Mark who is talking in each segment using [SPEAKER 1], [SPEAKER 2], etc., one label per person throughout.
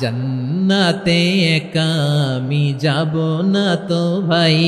[SPEAKER 1] জান্নাতে একা আমি যাব না তো ভাই।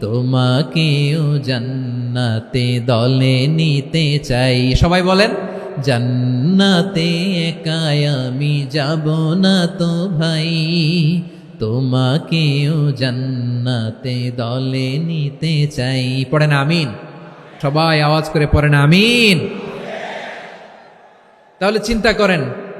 [SPEAKER 1] তোমাকেও জান্নাতে দলে নিতে চাই। সবাই বলেন, জান্নাতে একা আমি যাব না তো ভাই। তোমাকেও জান্নাতে দলে নিতে চাই। পড়েন আমিন। সবাই আওয়াজ করে পড়েন আমিন। তাহলে চিন্তা করেন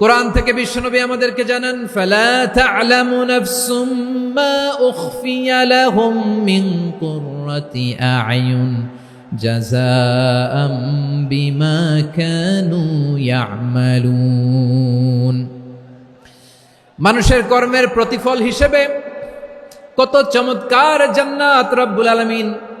[SPEAKER 1] কোরআন থেকে বিশ্বনবী আমাদেরকে জানান আ'য়ুন মানুষের কর্মের প্রতিফল হিসেবে কত চমৎকার জান্নাত রব্বুল আলামিন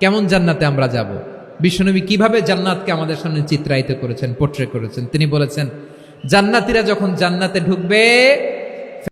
[SPEAKER 1] কেমন জান্নাতে আমরা যাব? বিশ্বনবী কীভাবে জান্নাতকে আমাদের সামনে চিত্রায়িত করেছেন পোট্রে করেছেন? তিনি বলেছেন, জান্নাতিরা যখন জান্নাতে ঢুকবে